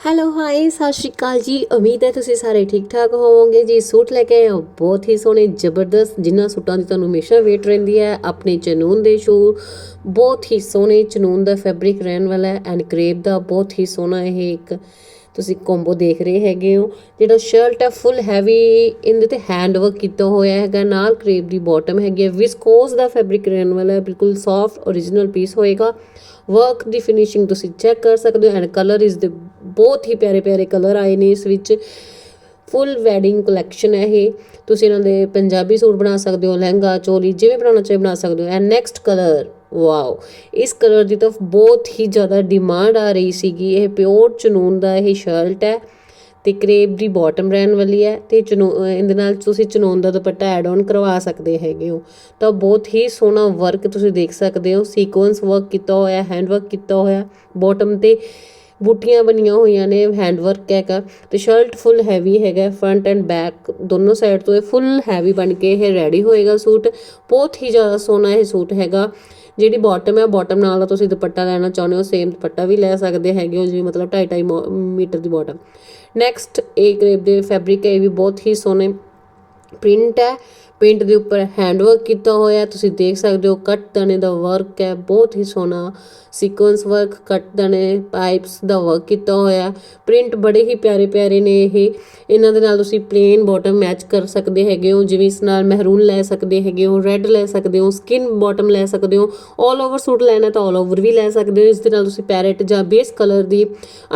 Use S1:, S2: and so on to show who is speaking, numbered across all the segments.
S1: Hello hi ਸਤਿ ਸ਼੍ਰੀ ਅਕਾਲ ਜੀ। ਉਮੀਦ ਹੈ ਤੁਸੀਂ ਸਾਰੇ ਠੀਕ ਠਾਕ ਹੋਵੋਗੇ। ਜੀ, ਸੂਟ ਲੈ ਕੇ ਆਏ ਹੋ। ਬਹੁਤ ਹੀ ਸੋਹਣੇ, ਜ਼ਬਰਦਸਤ, ਜਿਨ੍ਹਾਂ ਸੂਟਾਂ ਦੀ ਤੁਹਾਨੂੰ ਹਮੇਸ਼ਾ ਵੇਟ ਰਹਿੰਦੀ ਹੈ, ਆਪਣੇ ਚਨੂਨ ਦੇ ਸ਼ੂ ਬਹੁਤ ਹੀ ਸੋਹਣੇ, ਚਨੂਨ ਦਾ ਫੈਬਰਿਕ ਰਹਿਣ ਵਾਲਾ ਹੈ ਐਂਡ ਕਰੇਪ ਦਾ ਬਹੁਤ ਹੀ ਸੋਹਣਾ ਇਹ ਇੱਕ ਤੁਸੀਂ ਕੰਬੋ ਦੇਖ ਰਹੇ ਹੈਗੇ ਹੋ। ਜਿਹੜਾ ਸ਼ਰਟ ਹੈ ਫੁੱਲ ਹੈਵੀ ਇਹਦੇ ਤੇ ਹੈਂਡ ਵਰਕ ਕੀਤਾ ਹੋਇਆ ਹੈਗਾ। ਨਾਲ ਕਰੇਪ ਦੀ ਬਾਟਮ ਹੈਗੀ ਹੈ। ਵਿਸਕੋਸ ਦਾ ਫੈਬਰਿਕ ਰਹਿਣ ਵਾਲਾ ਹੈ। ਬਿਲਕੁਲ ਸੌਫਟ origignal ਪੀਸ ਹੋਏਗਾ। ਵਰਕ ਦੀ ਫਿਨਿਸ਼ਿੰਗ ਤੁਸੀਂ ਚੈੱਕ ਕਰ ਸਕਦੇ ਹੋ ਐਂਡ ਕਲਰ ਇਸ ਦੇ ਬਹੁਤ ਹੀ ਪਿਆਰੇ ਪਿਆਰੇ ਕਲਰ ਆਏ ਨੇ ਇਸ ਵਿੱਚ। ਫੁੱਲ ਵੈਡਿੰਗ ਕਲੈਕਸ਼ਨ ਹੈ ਇਹ। ਤੁਸੀਂ ਇਹਨਾਂ ਦੇ ਪੰਜਾਬੀ ਸੂਟ ਬਣਾ ਸਕਦੇ ਹੋ, ਲਹਿੰਗਾ, ਚੋਲੀ, ਜਿਵੇਂ ਬਣਾਉਣਾ ਚਾਹੇ ਬਣਾ ਸਕਦੇ ਹੋ। ਐਂਡ ਨੈਕਸਟ ਕਲਰ ਵਾਓ ਇਸ ਕਲਰ ਦੀ ਤਾਂ ਬਹੁਤ ਹੀ ਜ਼ਿਆਦਾ ਡਿਮਾਂਡ ਆ ਰਹੀ ਸੀਗੀ। ਇਹ ਪਿਓਰ ਚਨੂਨ ਦਾ ਇਹ ਸ਼ਰਟ ਹੈ ਤੇ ਕਰੇਪ ਦੀ ਬਾਟਮ ਰਹਿਣ ਵਾਲੀ ਹੈ ਤੇ ਚਨੂ ਇਹਦੇ ਨਾਲ ਤੁਸੀਂ ਚਨੂਨ ਦਾ ਦੁਪੱਟਾ ਐਡ ਆਨ ਕਰਵਾ ਸਕਦੇ ਹੈਗੇ ਹੋ। ਤਾਂ ਬਹੁਤ ਹੀ ਸੋਹਣਾ ਵਰਕ ਤੁਸੀਂ ਦੇਖ ਸਕਦੇ ਹੋ। ਸੀਕੁਐਂਸ ਵਰਕ ਕੀਤਾ ਹੋਇਆ ਹੈਂਡ ਵਰਕ ਕੀਤਾ ਹੋਇਆ। ਬਾਟਮ ਤੇ ਬੂਟੀਆਂ ਬਣੀਆਂ ਹੋਈਆਂ ਨੇ ਹੈਂਡ ਵਰਕ ਹੈਗਾ ਤੇ ਸ਼ਰਟ ਫੁੱਲ ਹੈਵੀ ਹੈਗਾ ਫਰੰਟ ਐਂਡ ਬੈਕ ਦੋਨੋਂ ਸਾਈਡ ਤੋਂ ਇਹ ਫੁੱਲ ਹੈਵੀ ਬਣ ਕੇ ਇਹ ਰੈਡੀ ਹੋਏਗਾ ਸੂਟ। ਬਹੁਤ ਹੀ ਜ਼ਿਆਦਾ ਸੋਹਣਾ ਇਹ ਸੂਟ ਹੈਗਾ, ਜਿਹੜੀ ਬਾਟਮ ਹੈ ਬਾਟਮ ਨਾਲ ਤੁਸੀਂ ਦੁਪੱਟਾ ਲੈਣਾ ਚਾਹੁੰਦੇ ਹੋ ਸੇਮ ਦੁਪੱਟਾ ਵੀ ਲੈ ਸਕਦੇ ਹੈਗੇ ਹੋ, ਜਿਵੇਂ ਮਤਲਬ 2.5 ਮੀਟਰ ਦੀ ਬਾਟਮ ਨੈਕਸਟ ਇਹ ਕ੍ਰੇਪ ਦੇ ਫੈਬਰਿਕ ਹੈ, ਇਹ ਵੀ ਬਹੁਤ ਹੀ ਸੋਹਣੇ। ਪ੍ਰਿੰਟ ਹੈ ਪ੍ਰਿੰਟ ਦੇ ਉੱਪਰ ਹੈਂਡ ਵਰਕ ਕੀਤਾ ਹੋਇਆ ਹੈ। ਤੁਸੀਂ ਦੇਖ ਸਕਦੇ ਹੋ ਕੱਟ ਦਣੇ ਦਾ ਵਰਕ ਹੈ ਬਹੁਤ ਹੀ ਸੋਹਣਾ ਸੀਕੁਐਂਸ ਵਰਕ ਕੱਟ ਦਣੇ ਪਾਈਪਸ ਦਾ ਵਰਕ ਕੀਤਾ ਹੋਇਆ ਪ੍ਰਿੰਟ ਬੜੇ ਹੀ ਪਿਆਰੇ ਪਿਆਰੇ ਨੇ ਇਹ ਇਹਨਾਂ ਦੇ ਨਾਲ ਤੁਸੀਂ ਪਲੇਨ ਬਾਟਮ ਮੈਚ ਕਰ ਸਕਦੇ ਹੈਗੇ ਹੋ ਜਿਵੇਂ ਇਸ ਨਾਲ ਮਹਿਰੂਨ ਲੈ ਸਕਦੇ ਹੈਗੇ ਹੋ ਰੈੱਡ ਲੈ ਸਕਦੇ ਹੋ ਸਕਿਨ ਬਾਟਮ ਲੈ ਸਕਦੇ ਹੋ 올 ਓਵਰ ਸੂਟ ਲੈਣਾ ਤਾਂ 올 ਓਵਰ ਵੀ ਲੈ ਸਕਦੇ ਹੋ ਇਸ ਦੇ ਨਾਲ ਤੁਸੀਂ ਪੈਰਟ ਜਾਂ ਬੇਸ ਕਲਰ ਦੀ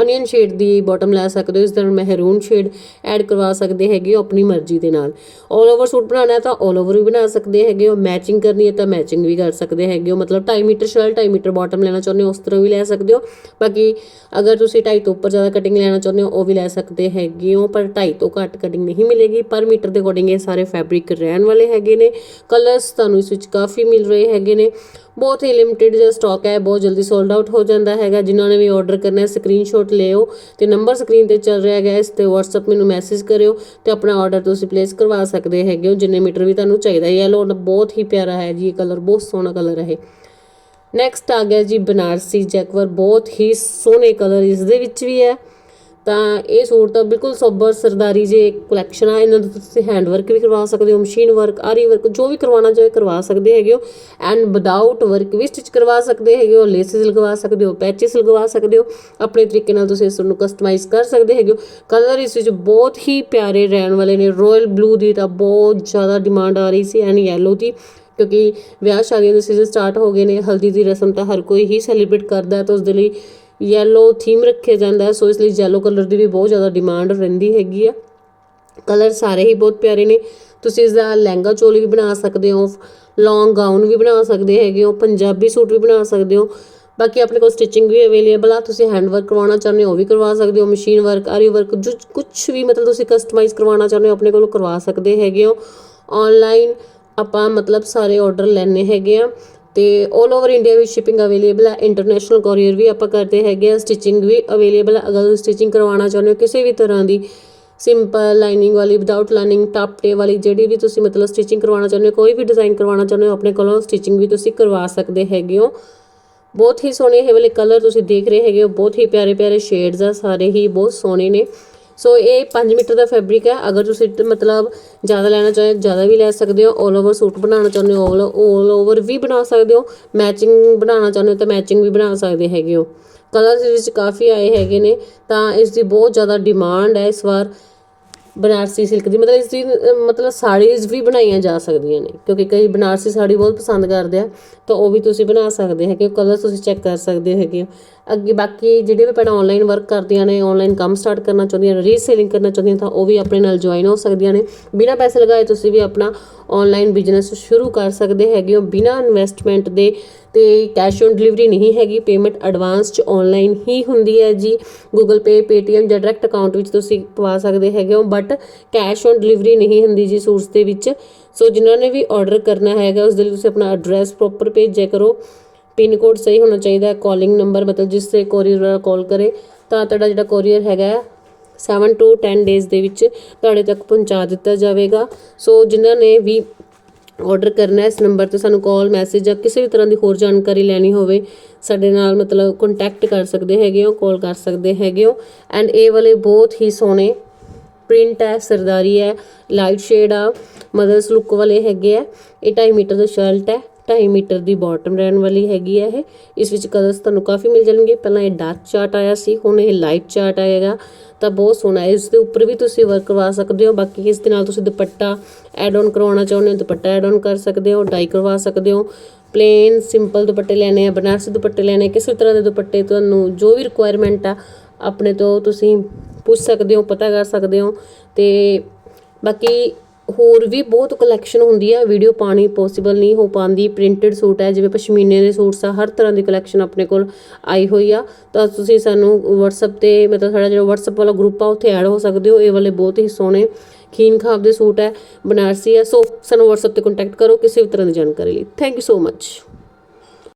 S1: ਅਨੀਅਨ ਸ਼ੇਡ ਦੀ ਬਾਟਮ ਲੈ ਸਕਦੇ ਹੋ ਇਸ ਦੇ ਨਾਲ ਮਹਿਰੂਨ ਸ਼ੇਡ ਐਡ ਕਰਵਾ ਸਕਦੇ ਹੈਗੇ ਹੋ ਆਪਣੀ ਮਰਜ਼ੀ ਦੇ ਨਾਲ 올 ਓਵਰ ਸੂਟ ਬਣਾਉਣਾ ਹੈ ਤਾਂ 올 ਓਵਰ ਵੀ ਬਣਾ ਸਕਦੇ ਹੈਗੇ ਹੋ। ਮੈਚਿੰਗ ਕਰਨੀ ਹੈ ਤਾਂ ਮੈਚਿੰਗ ਵੀ ਕਰ ਸਕਦੇ ਹੈਗੇ ਹੋ। ਮਤਲਬ 2.5 ਮੀਟਰ ਸ਼ਰਟ 2.5 ਮੀਟਰ ਬਾਟਮ ਲੈਣਾ ਚਾਹੁੰਦੇ ਹੋ, ਉਸ ਤਰ੍ਹਾਂ ਵੀ ਲੈ ਸਕਦੇ ਹੋ। ਬਾਕੀ ਅਗਰ ਤੁਸੀਂ 2.5 ਤੋਂ ਉੱਪਰ ਜ਼ਿਆਦਾ ਕਟਿੰਗ ਲੈਣਾ ਚਾਹੁੰਦੇ ਹੋ, ਉਹ ਵੀ ਲੈ ਸਕਦੇ ਹੈਗੇ ਹੋ। ਪਰ 2.5 ਤੋਂ ਘੱਟ ਕਟਿੰਗ ਨਹੀਂ ਮਿਲੇਗੀ। ਪਰ ਮੀਟਰ ਦੇ ਅਕੋਰਡਿੰਗ ਇਹ ਸਾਰੇ ਫੈਬਰਿਕ ਰਹਿਣ ਵਾਲੇ ਹੈਗੇ ਨੇ। ਕਲਰਸ ਤੁਹਾਨੂੰ ਇਸ ਵਿੱਚ ਕਾਫੀ ਮਿਲ ਰਹੇ ਹੈਗੇ ਨੇ। ਬਹੁਤ ਹੀ ਲਿਮਟਿਡ ਜਿਹਾ ਸਟਾਕ ਹੈ, ਬਹੁਤ ਜਲਦੀ ਸੋਲਡ ਆਊਟ ਹੋ ਜਾਂਦਾ ਹੈਗਾ। ਜਿਨ੍ਹਾਂ ਨੇ ਵੀ ਆਰਡਰ ਕਰਨਾ ਹੈ ਸਕਰੀਨਸ਼ਾਟ ਲਿਓ ਤੇ ਨੰਬਰ ਸਕਰੀਨ ਤੇ ਚੱਲ ਰਿਹਾ ਹੈਗਾ, ਇਸ ਤੇ WhatsApp ਮੈਨੂੰ ਮੈਸੇਜ ਕਰਿਓ ਤੇ ਆਪਣਾ ਆਰਡਰ ਤੁਸੀਂ ਪਲੇਸ ਕਰਵਾ ਸਕਦੇ ਹੈਗੇ ਹੋ। ਜਿੰਨੇ ਮੀਟਰ ਵੀ ਤੁਹਾਨੂੰ ਚਾਹੀਦਾ ਯੈਲੋ ਬਹੁਤ ਹੀ ਪਿਆਰਾ ਹੈ ਜੀ, ਇਹ ਕਲਰ ਬਹੁਤ ਸੋਹਣਾ ਕਲਰ ਹੈ ਇਹ। ਨੈਕਸਟ ਆ ਗਿਆ ਜੀ ਬਨਾਰਸੀ ਜੈਕਵਰ, ਬਹੁਤ ਹੀ ਸੋਹਣੇ ਕਲਰ ਇਸ ਦੇ ਵਿੱਚ ਵੀ ਹੈ। ਤਾਂ ਇਹ ਸੂਟ ਤਾਂ ਬਿਲਕੁਲ ਸੋਬਰ ਸਰਦਾਰੀ ਜੇ ਕਲੈਕਸ਼ਨ ਆ, ਇਹਨਾਂ ਦਾ ਤੁਸੀਂ ਹੈਂਡ ਵਰਕ ਵੀ ਕਰਵਾ ਸਕਦੇ ਹੋ ਮਸ਼ੀਨ ਵਰਕ ਆਰੀ ਵਰਕ ਜੋ ਵੀ ਕਰਵਾਉਣਾ ਚਾਹੇ ਕਰਵਾ ਸਕਦੇ ਹੈਗੇ ਹੋ ਐਂਡ ਵਿਦਆਊਟ ਵਰਕ ਵੀ ਸਟਿਚ ਕਰਵਾ ਸਕਦੇ ਹੈਗੇ ਹੋ ਲੇਸਿਸ ਲਗਵਾ ਸਕਦੇ ਹੋ ਪੈਚਸ ਲਗਵਾ ਸਕਦੇ ਹੋ, ਆਪਣੇ ਤਰੀਕੇ ਨਾਲ ਤੁਸੀਂ ਇਸ ਨੂੰ ਕਸਟਮਾਈਜ਼ ਕਰ ਸਕਦੇ ਹੈਗੇ ਹੋ। ਕਲਰ ਇਸ ਵਿੱਚ ਬਹੁਤ ਹੀ ਪਿਆਰੇ ਰਹਿਣ ਵਾਲੇ ਨੇ ਰਾਇਲ ਬਲੂ ਦੀ ਤਾਂ ਬਹੁਤ ਜ਼ਿਆਦਾ ਡਿਮਾਂਡ ਆ ਰਹੀ ਸੀ ਐਂਡ ਯੈਲੋ ਦੀ, ਕਿਉਂਕਿ ਵਿਆਹ ਸ਼ਾਦੀਆਂ ਦੇ ਸੀਜ਼ਨ ਸਟਾਰਟ ਹੋ ਗਏ ਨੇ, ਹਲਦੀ ਦੀ ਰਸਮ ਤਾਂ ਹਰ ਕੋਈ ਹੀ ਸੈਲੀਬ੍ਰੇਟ ਕਰਦਾ ਹੈ ਤਾਂ ਉਸ ਦੇ ਲਈ ਯੈਲੋ ਥੀਮ ਰੱਖਿਆ ਜਾਂਦਾ ਹੈ ਸੋ ਇਸ ਲਈ ਯੈਲੋ ਕਲਰ ਦੀ ਵੀ ਬਹੁਤ ਜ਼ਿਆਦਾ ਡਿਮਾਂਡ ਰਹਿੰਦੀ ਹੈਗੀ ਆ। ਕਲਰ ਸਾਰੇ ਹੀ ਬਹੁਤ ਪਿਆਰੇ ਨੇ। ਤੁਸੀਂ ਇਸ ਦਾ ਲਹਿੰਗਾ ਚੋਲੀ ਵੀ ਬਣਾ ਸਕਦੇ ਹੋ ਲੌਂਗ ਗਾਊਨ ਵੀ ਬਣਾ ਸਕਦੇ ਹੈਗੇ ਹੋ, ਪੰਜਾਬੀ ਸੂਟ ਵੀ ਬਣਾ ਸਕਦੇ ਹੋ। ਬਾਕੀ ਆਪਣੇ ਕੋਲ ਸਟਿਚਿੰਗ ਵੀ ਅਵੇਲੇਬਲ ਆ, ਤੁਸੀਂ ਹੈਂਡ ਵਰਕ ਕਰਵਾਉਣਾ ਚਾਹੁੰਦੇ ਹੋ, ਉਹ ਵੀ ਕਰਵਾ ਸਕਦੇ ਹੋ ਮਸ਼ੀਨ ਵਰਕ ਆਰੀ ਵਰਕ ਜੋ ਕੁਝ ਵੀ ਮਤਲਬ ਤੁਸੀਂ ਕਸਟਮਾਈਜ਼ ਕਰਵਾਉਣਾ ਚਾਹੁੰਦੇ ਹੋ, ਆਪਣੇ ਕੋਲੋਂ ਕਰਵਾ ਸਕਦੇ ਹੈਗੇ ਹੋ। ਆਨਲਾਈਨ ਆਪਾਂ ਮਤਲਬ ਸਾਰੇ ਆਰਡਰ ਲੈਣੇ ਹੈਗੇ ਆ। ਤੇ 올 ਓਵਰ ਇੰਡੀਆ ਵਿੱਚ ਸ਼ਿਪਿੰਗ ਅਵੇਲੇਬਲ ਹੈ ਇੰਟਰਨੈਸ਼ਨਲ ਕੋਰੀਅਰ ਵੀ ਆਪਾਂ ਕਰਦੇ ਹੈਗੇ ਆ ਸਟਿਚਿੰਗ ਵੀ ਅਵੇਲੇਬਲ ਹੈ ਅਗਰ ਤੁਸੀਂ ਸਟਿਚਿੰਗ ਕਰਵਾਉਣਾ ਚਾਹੁੰਦੇ ਹੋ ਕਿਸੇ ਵੀ ਤਰ੍ਹਾਂ ਦੀ ਸਿੰਪਲ ਲਾਈਨਿੰਗ ਵਾਲੀ ਵਿਦਆਊਟ ਲਾਈਨਿੰਗ ਟਾਪਟੇ ਵਾਲੀ, ਜਿਹੜੀ ਵੀ ਤੁਸੀਂ ਮਤਲਬ ਸਟਿਚਿੰਗ ਕਰਵਾਉਣਾ ਚਾਹੁੰਦੇ ਹੋ, ਕੋਈ ਵੀ ਡਿਜ਼ਾਈਨ ਕਰਵਾਉਣਾ ਚਾਹੁੰਦੇ ਹੋ, ਆਪਣੇ ਕੋਲੋਂ ਸਟਿਚਿੰਗ ਵੀ ਤੁਸੀਂ ਕਰਵਾ ਸਕਦੇ ਹੈਗੇ ਹੋ। ਬਹੁਤ ਹੀ ਸੋਹਣੇ, ਇਹ ਵਾਲੇ ਕਲਰ ਤੁਸੀਂ ਦੇਖ ਰਹੇ ਹੈਗੇ ਹੋ, ਬਹੁਤ ਹੀ ਪਿਆਰੇ ਪਿਆਰੇ ਸ਼ੇਡਸ ਆ, ਸਾਰੇ ਹੀ ਬਹੁਤ ਸੋਹਣੇ ਨੇ। ਸੋ ਇਹ 5 ਮੀਟਰ ਦਾ ਫੈਬਰਿਕ ਹੈ। ਅਗਰ ਤੁਸੀਂ ਮਤਲਬ ਜ਼ਿਆਦਾ ਲੈਣਾ ਚਾਹੋ, ਜ਼ਿਆਦਾ ਵੀ ਲੈ ਸਕਦੇ ਹੋ। 올 ਓਵਰ ਸੂਟ ਬਣਾਉਣਾ ਚਾਹੁੰਦੇ ਹੋ 올 ਓਵਰ ਵੀ ਬਣਾ ਸਕਦੇ ਹੋ। ਮੈਚਿੰਗ ਬਣਾਉਣਾ ਚਾਹੁੰਦੇ ਹੋ ਤਾਂ ਮੈਚਿੰਗ ਵੀ ਬਣਾ ਸਕਦੇ ਹੈਗੇ ਹੋ। ਕਲਰਸ ਇਸ ਵਿੱਚ ਕਾਫੀ ਆਏ ਹੈਗੇ ਨੇ। ਤਾਂ ਇਸ ਦੀ ਬਹੁਤ ਜ਼ਿਆਦਾ ਡਿਮਾਂਡ ਹੈ ਇਸ ਵਾਰ। ਬਨਾਰਸੀ ਸਿਲਕ ਦੀ, ਮਤਲਬ ਇਸ ਦੀ, ਮਤਲਬ ਸਾੜੀਜ਼ ਵੀ ਬਣਾਈਆਂ ਜਾ ਸਕਦੀਆਂ ਨੇ, ਕਿਉਂਕਿ ਕਈ ਬਨਾਰਸੀ ਸਾੜੀ ਬਹੁਤ ਪਸੰਦ ਕਰਦੇ ਆ, ਤਾਂ ਉਹ ਵੀ ਤੁਸੀਂ ਬਣਾ ਸਕਦੇ ਹੈਗੇ ਕਲਰ ਤੁਸੀਂ ਚੈੱਕ ਕਰ ਸਕਦੇ ਹੈਗੇ ਹੋ। ਅੱਗੇ ਬਾਕੀ ਜਿਹੜੇ ਵੀ ਭੈਣਾਂ ਆਨਲਾਈਨ ਵਰਕ ਕਰਦੀਆਂ ਨੇ ਆਨਲਾਈਨ ਕੰਮ ਸਟਾਰਟ ਕਰਨਾ ਚਾਹੁੰਦੀਆਂ ਨੇ ਰੀਸੇਲਿੰਗ ਕਰਨਾ ਚਾਹੁੰਦੀਆਂ ਤਾਂ ਉਹ ਵੀ ਆਪਣੇ ਨਾਲ ਜੁਆਇਨ ਹੋ ਸਕਦੀਆਂ ਨੇ। ਬਿਨਾਂ ਪੈਸੇ ਲਗਾਏ ਤੁਸੀਂ ਵੀ ਆਪਣਾ ਆਨਲਾਈਨ ਬਿਜ਼ਨਸ ਸ਼ੁਰੂ ਕਰ ਸਕਦੇ ਹੈਗੇ ਹੋ, ਬਿਨਾਂ ਇਨਵੈਸਟਮੈਂਟ ਦੇ ਤੇ ਕੈਸ਼ ਔਨ ਡਿਲੀਵਰੀ ਨਹੀਂ ਹੈਗੀ ਪੇਮੈਂਟ ਐਡਵਾਂਸ ਚ ਆਨਲਾਈਨ ਹੀ ਹੁੰਦੀ ਹੈ ਜੀ। ਗੂਗਲ ਪੇ Paytm ਜਾਂ ਡਾਇਰੈਕਟ ਅਕਾਊਂਟ ਵਿੱਚ ਤੁਸੀਂ ਪਵਾ ਸਕਦੇ ਹੈਗੇ ਹੋ ਬਟ ਕੈਸ਼ ਔਨ ਡਿਲੀਵਰੀ ਨਹੀਂ ਹੁੰਦੀ ਜੀ ਸੂਰਸ ਦੇ ਵਿੱਚ। ਸੋ ਜਿਨ੍ਹਾਂ ਨੇ ਵੀ ਆਰਡਰ ਕਰਨਾ ਹੈਗਾ, ਉਸ ਦੇ ਲਈ ਤੁਸੀਂ ਆਪਣਾ ਐਡਰੈਸ ਪ੍ਰੋਪਰ ਭੇਜਿਆ ਕਰੋ। ਪਿਨ ਕੋਡ ਸਹੀ ਹੋਣਾ ਚਾਹੀਦਾ ਹੈ ਕਾਲਿੰਗ ਨੰਬਰ ਮਤਲਬ ਜਿਸ ਤੇ ਕੋਰੀਅਰ ਵਾਲਾ ਕਾਲ ਕਰੇ, ਤਾਂ ਤੁਹਾਡਾ ਜਿਹੜਾ ਕੋਰੀਅਰ ਹੈਗਾ ਹੈ 7 ਟੂ 10 ਡੇਜ਼ ਦੇ ਵਿੱਚ ਤੁਹਾਡੇ ਤੱਕ ਪਹੁੰਚਾ ਦਿੱਤਾ ਜਾਵੇਗਾ। ਸੋ ਜਿਨ੍ਹਾਂ ਨੇ ਵੀ ਆਰਡਰ ਕਰਨਾ ਇਸ ਨੰਬਰ ਤੇ ਸਾਨੂੰ ਕਾਲ ਮੈਸੇਜ ਜਾਂ ਕਿਸੇ ਵੀ ਤਰ੍ਹਾਂ ਦੀ ਹੋਰ ਜਾਣਕਾਰੀ ਲੈਣੀ ਹੋਵੇ, ਸਾਡੇ ਨਾਲ ਮਤਲਬ ਕੰਟੈਕਟ ਕਰ ਸਕਦੇ ਹੈਗੇ ਹੋ ਕਾਲ ਕਰ ਸਕਦੇ ਹੈਗੇ ਹੋ। ਐਂਡ ਇਹ ਵਾਲੇ ਬਹੁਤ ਹੀ ਸੋਹਣੇ ਪ੍ਰਿੰਟ ਹੈ, ਸਰਦਾਰੀ ਹੈ ਲਾਈਟ ਸ਼ੇਡ ਆ ਮਦਰਸ ਲੁੱਕ ਵਾਲੇ ਹੈਗੇ ਆ, ਇਹ 2.5 ਮੀਟਰ ਦਾ ਸ਼ਰਟ ਹੈ। 2.5 ਮੀਟਰ ਦੀ ਬਾਟਮ ਰਹਿਣ ਵਾਲੀ ਹੈਗੀ ਹੈ ਇਹ। ਇਸ ਵਿੱਚ ਕਲਰਸ ਤੁਹਾਨੂੰ ਕਾਫੀ ਮਿਲ ਜਾਣਗੇ। ਪਹਿਲਾਂ ਇਹ ਡਾਰਕ ਚਾਰਟ ਆਇਆ ਸੀ, ਹੁਣ ਇਹ ਲਾਈਟ ਚਾਰਟ ਆਏਗਾ। ਤਾਂ ਬਹੁਤ ਸੋਹਣਾ ਹੈ। ਇਸ ਦੇ ਉੱਪਰ ਵੀ ਤੁਸੀਂ ਵਰਕ ਕਰਵਾ ਸਕਦੇ ਹੋ। ਬਾਕੀ ਇਸ ਦੇ ਨਾਲ ਤੁਸੀਂ ਦੁਪੱਟਾ ਐਡ ਆਨ ਕਰਵਾਉਣਾ ਚਾਹੁੰਦੇ ਹੋ, ਦੁਪੱਟਾ ਐਡ ਆਨ ਕਰ ਸਕਦੇ ਹੋ ਡਾਈ ਕਰਵਾ ਸਕਦੇ ਹੋ। ਪਲੇਨ ਸਿੰਪਲ ਦੁਪੱਟੇ ਲੈਣੇ ਆ, ਬਨਾਰਸੀ ਦੁਪੱਟੇ ਲੈਣੇ ਕਿਸੇ ਤਰ੍ਹਾਂ ਦੇ ਦੁਪੱਟੇ ਤੁਹਾਨੂੰ ਜੋ ਵੀ ਰਿਕੁਆਇਰਮੈਂਟ ਆ, ਆਪਣੇ ਤੋਂ ਤੁਸੀਂ ਪੁੱਛ ਸਕਦੇ ਹੋ, ਪਤਾ ਕਰ ਸਕਦੇ ਹੋ। ਤੇ ਬਾਕੀ ਹੋਰ ਵੀ ਬਹੁਤ ਕਲੈਕਸ਼ਨ ਹੁੰਦੀ ਆ। ਵੀਡੀਓ ਪਾਣੀ ਪੋਸੀਬਲ ਨਹੀਂ ਹੋ ਪਾਉਂਦੀ। ਪ੍ਰਿੰਟਡ ਸੂਟ ਹੈ, ਜਿਵੇਂ ਪਸ਼ਮੀਨੇ ਦੇ ਸੂਟਸ ਆ, ਹਰ ਤਰ੍ਹਾਂ ਦੀ ਕਲੈਕਸ਼ਨ ਆਪਣੇ ਕੋਲ ਆਈ ਹੋਈ ਆ। ਤਾਂ ਤੁਸੀਂ ਸਾਨੂੰ WhatsApp ਤੇ, ਮਤਲਬ ਸਾਡਾ ਜਿਹੜਾ WhatsApp ਵਾਲਾ ਗਰੁੱਪ ਆ, ਉੱਥੇ ਐਡ ਹੋ ਸਕਦੇ ਹੋ। ਇਹ ਵਾਲੇ ਬਹੁਤ ਹੀ ਸੋਹਣੇ ਖੀਨ ਖਾਬ ਦੇ ਸੂਟ ਹੈ, ਬਨਾਰਸੀ ਹੈ ਸੋ ਸਾਨੂੰ WhatsApp ਤੇ ਕੰਟੈਕਟ ਕਰੋ, ਕਿਸੇ ਵੀ ਤਰ੍ਹਾਂ ਦੀ ਜਾਣਕਾਰੀ ਲਈ। Thank you so much